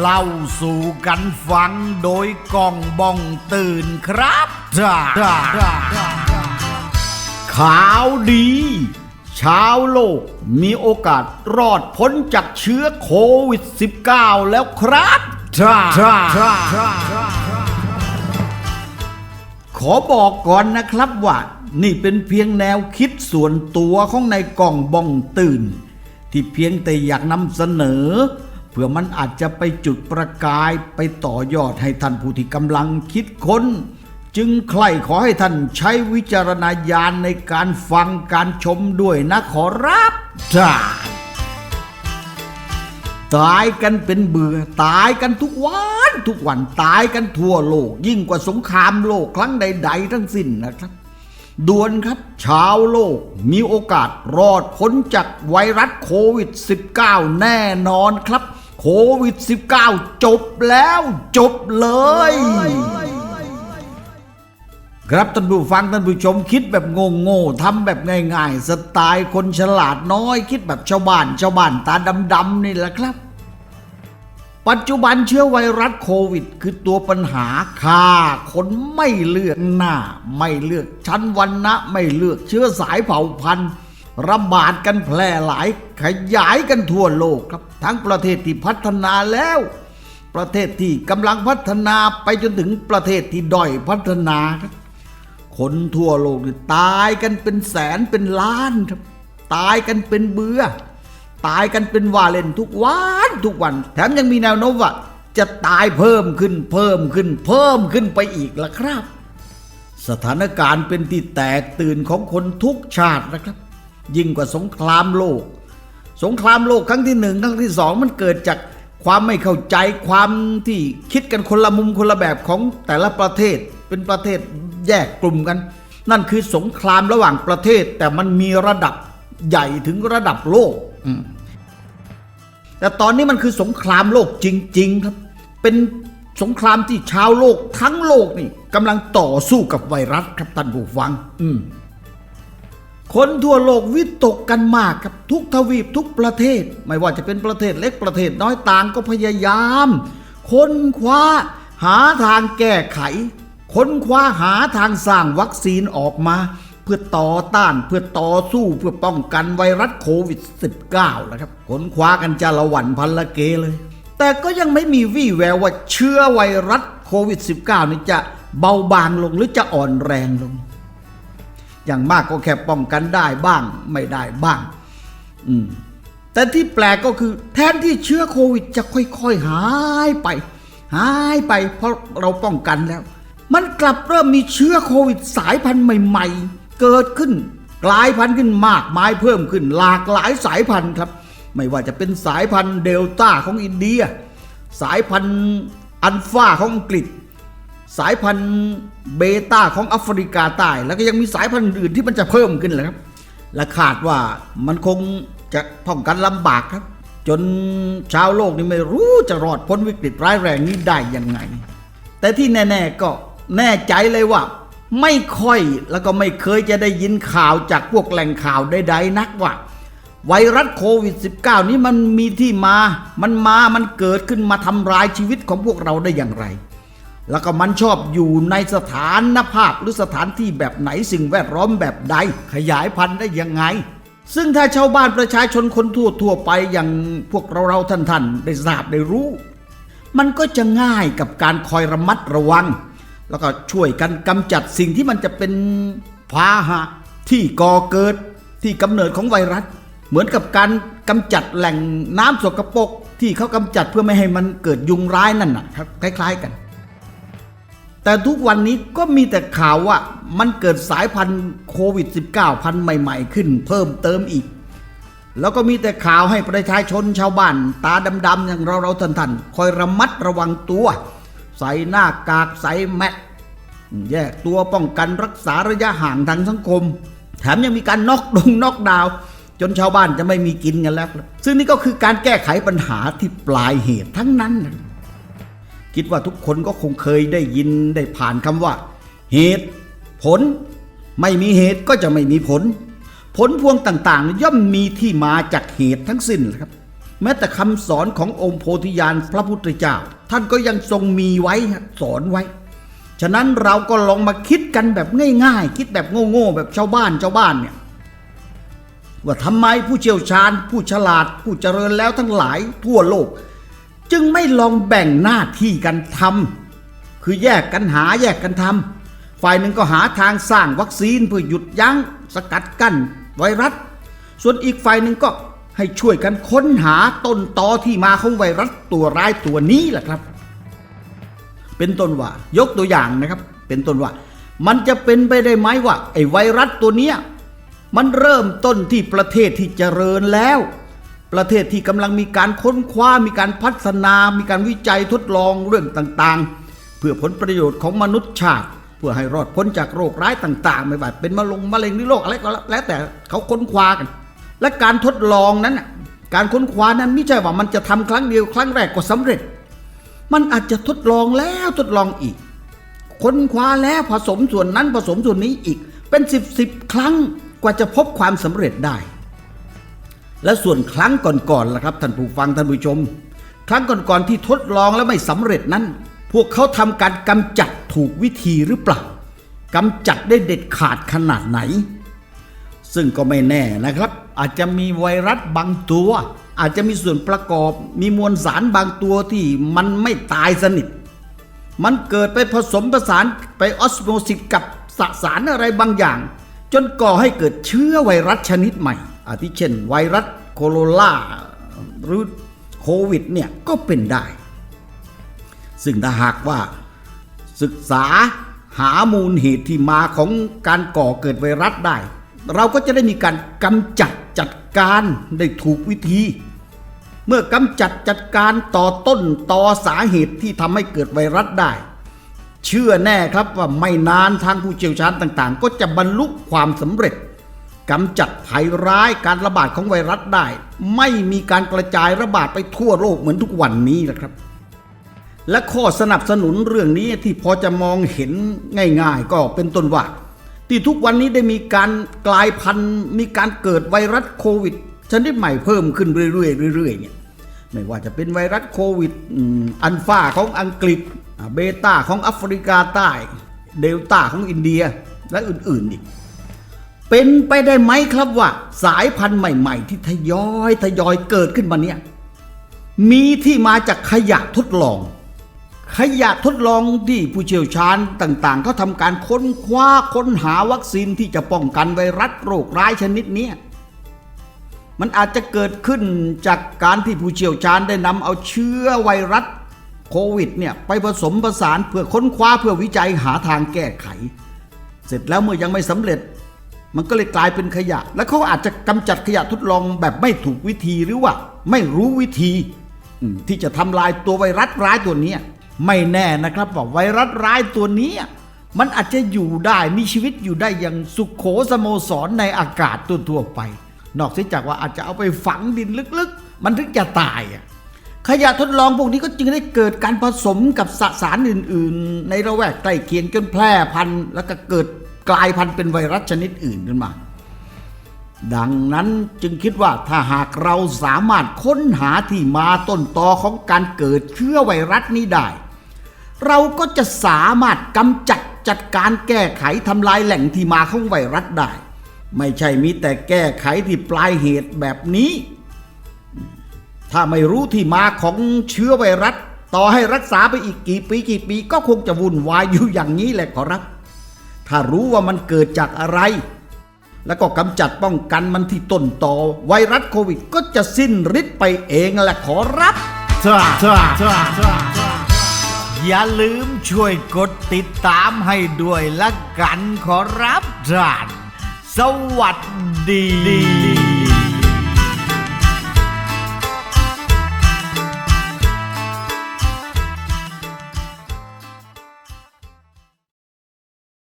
เล่าสู่กันฟังโดยกองบ้องตื่นครับจ้าข่าวดี ชาวโลกมีโอกาสรอดพ้นจากเชื้อโควิด -19 แล้วครับจ้าขอบอกก่อนนะครับว่านี่เป็นเพียงแนวคิดส่วนตัวของในกล่องบ้องตื่น ที่เพียงแต่อยากนำเสนอเพื่อมันอาจจะไปจุดประกายไปต่อยอดให้ท่านผู้ที่กำลังคิดค้น จึงใครขอให้ท่านใช้วิจารณญาณในการฟังการชมด้วยนะขอรับจ้าตายกันเป็นเบื่อตายกันทุกวันทุกวันตายกันทั่วโลก ยิ่งกว่าสงครามโลกครั้งใด ๆ ทั้งสิ้นนะครับด่วนครับ ชาวโลกมีโอกาสรอดพ้นจากไวรัสโควิด -19 แน่นอนครับ โควิด -19 จบแล้วจบเลย ครับท่านผู้ฟังท่านผู้ชมคิดแบบโง่โง่ทำแบบง่ายๆ สไตล์คนฉลาดน้อย คิดแบบชาวบ้านชาวบ้านตาดำๆนี่แหละครับ ปัจจุบันเชื้อไวรัสโควิด คือตัวปัญหาฆ่าคนไม่เลือกหน้า ไม่เลือกชั้นวันนะไม่เลือกเชื้อสายเผ่าพันธุ์ ระบาดกันแพร่หลายขยายกันทั่วโลกครับ ทั้งประเทศที่พัฒนาแล้ว ประเทศที่กำลังพัฒนาไปจนถึงประเทศที่ด้อยพัฒนาครับ คนทั่วโลกตายกันเป็นแสนเป็นล้านครับ ตายกันเป็นเบื่อตายกันเป็นว่าเล่นทุกวันทุกวัน แถมยังมีแนวโน้มว่าจะตายเพิ่มขึ้นเพิ่มขึ้น เพิ่มขึ้นไปอีกละครับ สถานการณ์เป็นที่แตกตื่นของคนทุกชาตินะครับ ยิ่งกว่าสงครามโลก สงครามโลกครั้งที่หนึ่งครั้งที่สองมันเกิดจากความไม่เข้าใจความที่คิดกันคนละมุมคนละแบบของแต่ละประเทศ เป็นประเทศแยกกลุ่มกัน นั่นคือสงครามระหว่างประเทศ แต่มันมีระดับใหญ่ถึงระดับโลกแต่ตอนนี้มันคือสงครามโลกจริง ๆ ครับ เป็นสงครามที่ชาวโลกทั้งโลกนี่กำลังต่อสู้กับไวรัสครับท่านผู้ฟัง อืม คนทั่วโลกวิตกกันมากครับทุกทวีปทุกประเทศ ไม่ว่าจะเป็นประเทศเล็กประเทศน้อยต่างก็พยายาม ค้นคว้าหาทางแก้ไข ค้นคว้าหาทางสร้างวัคซีนออกมา เพื่อต่อต้านเพื่อต่อสู้เพื่อป้องกันไวรัสโควิด -19 นะครับ ค้นคว้ากันจะละหวันพันละเกเลย แต่ก็ยังไม่มีวี่แววว่าเชื้อไวรัสโควิด -19 นี่จะเบาบางลงหรือจะอ่อนแรงลง อย่างมากก็แค่ป้องกันได้บ้างไม่ได้บ้าง อืมแต่ที่แปลกก็คือแทนที่เชื้อโควิดจะค่อยๆหายไป หายไปเพราะเราป้องกันแล้ว มันกลับเริ่มมีเชื้อโควิดสายพันธุ์ใหม่ ๆ เกิดขึ้นกลายพันธุ์ขึ้นมากมายเพิ่มขึ้นหลากหลายสายพันธุ์ครับ ไม่ว่าจะเป็นสายพันธุ์เดลต้าของอินเดีย สายพันธุ์อัลฟาของอังกฤษ สายพันธุ์เบต้าของแอฟริกาใต้แล้วก็ยังมีสายพันธุ์อื่นที่มันจะเพิ่มขึ้นแหละครับ และคาดว่ามันคงจะป้องกันลำบากครับ จนชาวโลกนี่ไม่รู้จะรอดพ้นวิกฤตร้ายแรงนี้ได้ยังไง แต่ที่แน่ๆก็แน่ใจเลยว่า ไม่ค่อยแล้วก็ไม่เคยจะได้ยินข่าวจากพวกแหล่งข่าวใดๆนักว่าไวรัสโควิด -19 นี้มันมีที่มา มันมา มันเกิดขึ้นมาทำลายชีวิตของพวกเราได้อย่างไร แล้วก็มันชอบอยู่ในสถานภาพหรือสถานที่แบบไหนสิ่งแวดล้อมแบบใด ขยายพันธุ์ได้ยังไง ซึ่งถ้าชาวบ้านประชาชนคนทั่วทั่วไปอย่างพวกเราเราท่านท่านๆ ได้ทราบได้รู้ มันก็จะง่ายกับการคอยระมัดระวัง แล้วก็ช่วยกันกำจัดสิ่งที่มันจะเป็นพาหะที่ก่อเกิดที่กำเนิดของไวรัส เหมือนกับการกำจัดแหล่งน้ำสกปรกที่เขากำจัดเพื่อไม่ให้มันเกิดยุงร้ายนั่นนะคล้าย ๆ กัน แต่ทุกวันนี้ก็มีแต่ข่าวว่ามันเกิดสายพันธุ์โควิด -19 พันธุ์ใหม่ๆ ขึ้นเพิ่มเติมอีก แล้วก็มีแต่ข่าวให้ประชาชนชาวบ้าน ตาดำๆอย่างเราเราๆท่านๆคอยระมัดระวังตัว ใส่หน้ากากใส่แมสแยกตัวป้องกันรักษาระยะห่างทางสังคม แถมยังมีการน็อกดงน็อกดาว จนชาวบ้านจะไม่มีกินกันแล้ว ซึ่งนี่ก็คือการแก้ไขปัญหาที่ปลายเหตุทั้งนั้นนะ คิดว่าทุกคนก็คงเคยได้ยินได้ผ่านคำว่า เหตุ ผล ไม่มีเหตุก็จะไม่มีผล ผลพวงต่างๆ ย่อมมีที่มาจากเหตุทั้งสิ้นครับ แม้แต่คำสอนขององค์โพธิญาณพระพุทธเจ้า ท่านก็ยังทรงมีไว้สอนไว้ ฉะนั้นเราก็ลองมาคิดกันแบบง่าย ๆ คิดแบบโง่ๆแบบชาวบ้านชาวบ้านเนี่ยว่าทำไมผู้เชี่ยวชาญ ผู้ฉลาด ผู้เจริญแล้วทั้งหลายทั่วโลก จึงไม่ลองแบ่งหน้าที่กันทำคือแยกกันหาแยกกันทำฝ่ายหนึ่งก็หาทางสร้างวัคซีนเพื่อหยุดยั้ง สกัดกั้นไวรัส ส่วนอีกฝ่ายหนึ่งก็ให้ช่วยกันค้นหาต้นตอที่มาของไวรัสตัวร้ายตัวนี้แหละครับ เป็นต้นว่ายกตัวอย่างนะครับ เป็นต้นว่า มันจะเป็นไปได้ไหมว่าไอ้ไวรัสตัวเนี้ยมันเริ่มต้นที่ประเทศที่เจริญแล้ว ประเทศที่กำลังมีการค้นคว้ามีการพัฒนา มีการวิจัยทดลองเรื่องต่างๆ เพื่อผลประโยชน์ของมนุษย์ชาติ เพื่อให้รอดพ้นจากโรคร้ายต่าง ๆ ไม่ว่าเป็นมะลงมะเร็งหรือโรคอะไรก็แล้วแต่เขาค้นคว้ากัน และการทดลองนั้น การค้นคว้านั้นไม่ใช่ว่ามันจะทำครั้งเดียวครั้งแรกก็สำเร็จ มันอาจจะทดลองแล้วทดลองอีก ค้นคว้าแล้วผสมส่วนนั้นผสมส่วนนี้อีกเป็นสิบสครั้งกว่าจะพบความสำเร็จได้ และส่วนครั้งก่อนๆล่ะครับท่านผู้ฟังท่านผู้ชม ครั้งก่อนๆที่ทดลองแล้วไม่สำเร็จนั้น พวกเขาทำการกำจัดถูกวิธีหรือเปล่ากำจัดได้เด็ดขาดขนาดไหน ซึ่งก็ไม่แน่นะครับ อาจจะมีไวรัสบางตัว อาจจะมีส่วนประกอบมีมวลสารบางตัวที่มันไม่ตายสนิท มันเกิดไปผสมผสานไปออสโมซิสกับสสารอะไรบางอย่าง จนก่อให้เกิดเชื้อไวรัสชนิดใหม่ อาทิเช่น ไวรัสโคโรนาหรือโควิดเนี่ยก็เป็นได้ ซึ่งถ้าหากว่าศึกษาหามูลเหตุที่มาของการก่อเกิดไวรัสได้ เราก็จะได้มีการกำจัดจัดการได้ถูกวิธี เมื่อกำจัดจัดการต่อต้นต่อสาเหตุที่ทำให้เกิดไวรัสได้ เชื่อแน่ครับว่าไม่นานทางผู้เชี่ยวชาญต่างๆ ก็จะบรรลุความสำเร็จ กำจัดภัยร้ายการระบาดของไวรัสได้ ไม่มีการกระจายระบาดไปทั่วโลกเหมือนทุกวันนี้นะครับ และข้อสนับสนุนเรื่องนี้ที่พอจะมองเห็นง่ายๆ ก็เป็นต้นว่า ที่ทุกวันนี้ได้มีการกลายพันธุ์ มีการเกิดไวรัสโควิดชนิดใหม่เพิ่มขึ้นเรื่อยๆเรื่อยๆเนี่ยไม่ว่าจะเป็นไวรัสโควิดอัลฟาของอังกฤษเบต้าของแอฟริกาใต้ เดลต้าของอินเดียและอื่นๆอีก เป็นไปได้ไหมครับว่า สายพันธุ์ใหม่ ๆ ที่ทยอยทยอยเกิดขึ้นมาเนี่ยมีที่มาจากขยะทดลอง ขยะทดลองที่ผู้เชี่ยวชาญต่างๆเขาทำการค้นคว้าค้นหาวัคซีนที่จะป้องกันไวรัสโรคร้ายชนิดนี้มันอาจจะเกิดขึ้นจากการที่ผู้เชี่ยวชาญได้นำเอาเชื้อไวรัสโควิดเนี่ยไปผสมผสานเพื่อค้นคว้าเพื่อวิจัยหาทางแก้ไข เสร็จแล้วเมื่อยังไม่สำเร็จ มันก็เลยกลายเป็นขยะ และเขาอาจจะกำจัดขยะทดลองแบบไม่ถูกวิธีหรือว่า ไม่รู้วิธี ที่จะทำลายตัวไวรัสร้ายตัวนี้ ไม่แน่นะครับว่าไวรัสร้ายตัวนี้ มันอาจจะอยู่ได้มีชีวิตอยู่ได้อย่างสุขโขสโมสรในอากาศทั่วๆไป นอกเสียจากว่าอาจจะเอาไปฝังดินลึกๆ มันถึงจะตายอะขยะทดลองพวกนี้ก็จึงได้เกิดการผสมกับสสารอื่น ๆ ในระแวกใกล้เคียงจนแพร่พันธุ์แล้วก็เกิด กลายพันธุ์เป็นไวรัสชนิดอื่นขึ้นมา ดังนั้นจึงคิดว่าถ้าหากเราสามารถค้นหาที่มาต้นตอของการเกิดเชื้อไวรัสนี้ได้ เราก็จะสามารถกำจัดจัดการแก้ไขทำลายแหล่งที่มาของไวรัสได้ ไม่ใช่มีแต่แก้ไขที่ปลายเหตุแบบนี้ ถ้าไม่รู้ที่มาของเชื้อไวรัส ต่อให้รักษาไปอีกกี่ปีกี่ปีก็คงจะวุ่นวายอยู่อย่างนี้แหละขอรับ ถ้ารู้ว่ามันเกิดจากอะไร แล้วก็กำจัดป้องกันมันที่ต้นต่อไวรัสโควิดก็จะสิ้นฤทธิ์ไปเองแหละขอรับจ้าจ้าจ้าจ้าอย่าลืมช่วยกดติดตามให้ด้วยละกันขอรับท่านสวัสดี